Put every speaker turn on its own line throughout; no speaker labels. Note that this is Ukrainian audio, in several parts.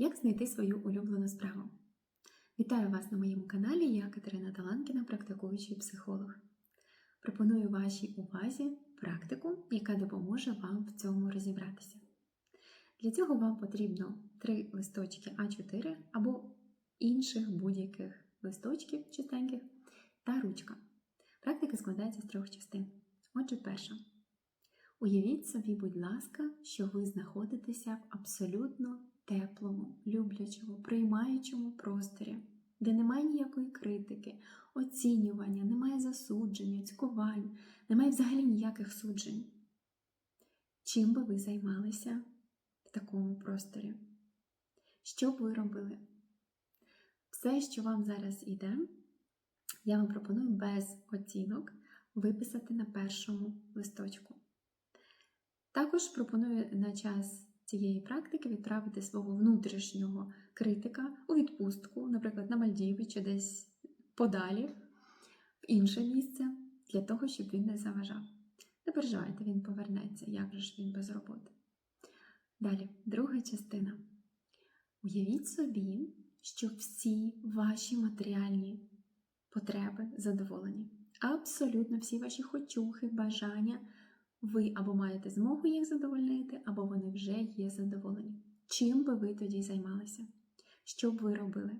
Як знайти свою улюблену справу? Вітаю вас на моєму каналі. Я Катерина Таланкіна, практикуючий психолог. Пропоную вашій увазі практику, яка допоможе вам в цьому розібратися. Для цього вам потрібно три листочки А4 або інших будь-яких листочків чистеньких та ручка. Практика складається з трьох частин. Отже, перша. Уявіть собі, будь ласка, що ви знаходитеся в абсолютно теплому, люблячому, приймаючому просторі, де немає ніякої критики, оцінювання, немає засудження, цькувань, немає взагалі ніяких суджень. Чим би ви займалися в такому просторі? Що б ви робили? Все, що вам зараз йде, я вам пропоную без оцінок виписати на першому листочку. Також пропоную на час цієї практики відправити свого внутрішнього критика у відпустку, наприклад, на Мальдіви чи десь подалі, в інше місце, для того, щоб він не заважав. Не переживайте, він повернеться, як же ж він без роботи. Далі, друга частина. Уявіть собі, що всі ваші матеріальні потреби задоволені. Абсолютно всі ваші хочухи, бажання. Ви або маєте змогу їх задовольнити, або вони вже є задоволені. Чим би ви тоді займалися? Що б ви робили?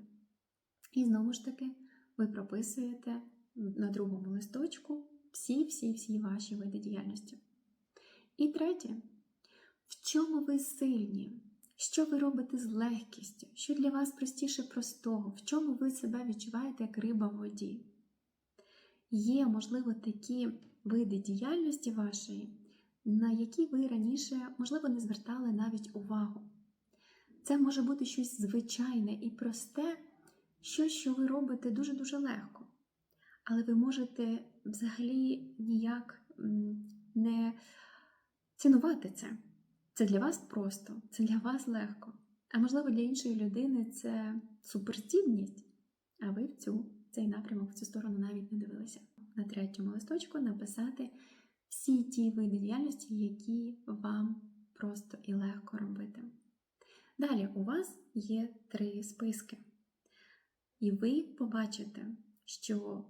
І знову ж таки, ви прописуєте на другому листочку всі-всі-всі ваші види діяльності. І третє, в чому ви сильні? Що ви робите з легкістю? Що для вас простіше простого? В чому ви себе відчуваєте як риба в воді? Є, можливо, такі види діяльності вашої, на які ви раніше, можливо, не звертали навіть увагу. Це може бути щось звичайне і просте, щось, що ви робите дуже-дуже легко. Але ви можете взагалі ніяк не цінувати це. Це для вас просто, це для вас легко. А можливо, для іншої людини це суперцінність, а ви в цю цей напрямок в цю сторону навіть не дивилися. На третьому листочку написати всі ті види діяльності, які вам просто і легко робити. Далі у вас є три списки. І ви побачите, що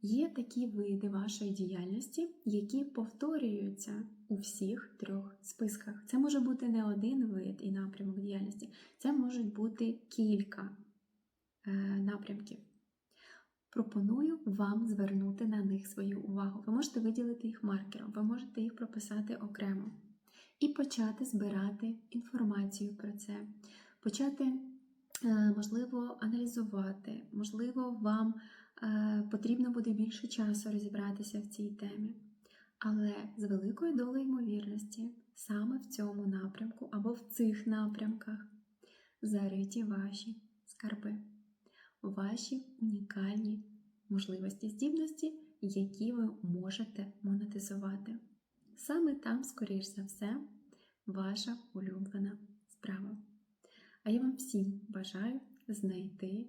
є такі види вашої діяльності, які повторюються у всіх трьох списках. Це може бути не один вид і напрямок діяльності, це можуть бути кілька е, напрямків. Пропоную вам звернути на них свою увагу. Ви можете виділити їх маркером, ви можете їх прописати окремо і почати збирати інформацію про це, почати, можливо, аналізувати, можливо, вам потрібно буде більше часу розібратися в цій темі. Але з великою долею ймовірності, саме в цьому напрямку або в цих напрямках зариті ваші скарби ваші унікальні можливості здібності, які ви можете монетизувати. Саме там, скоріш за все, ваша улюблена справа. А я вам всім бажаю знайти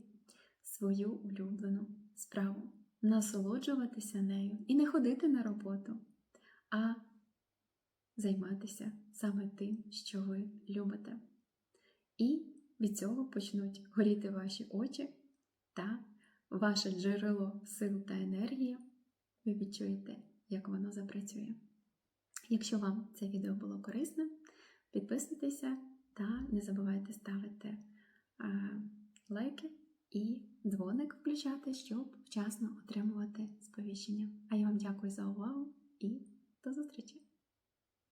свою улюблену справу, насолоджуватися нею і не ходити на роботу, а займатися саме тим, що ви любите. І від цього почнуть горіти ваші очі та ваше джерело сил та енергії, ви відчуєте, як воно запрацює. Якщо вам це відео було корисним, підписуйтеся та не забувайте ставити а, лайки і дзвоник включати, щоб вчасно отримувати сповіщення. А я вам дякую за увагу і до зустрічі!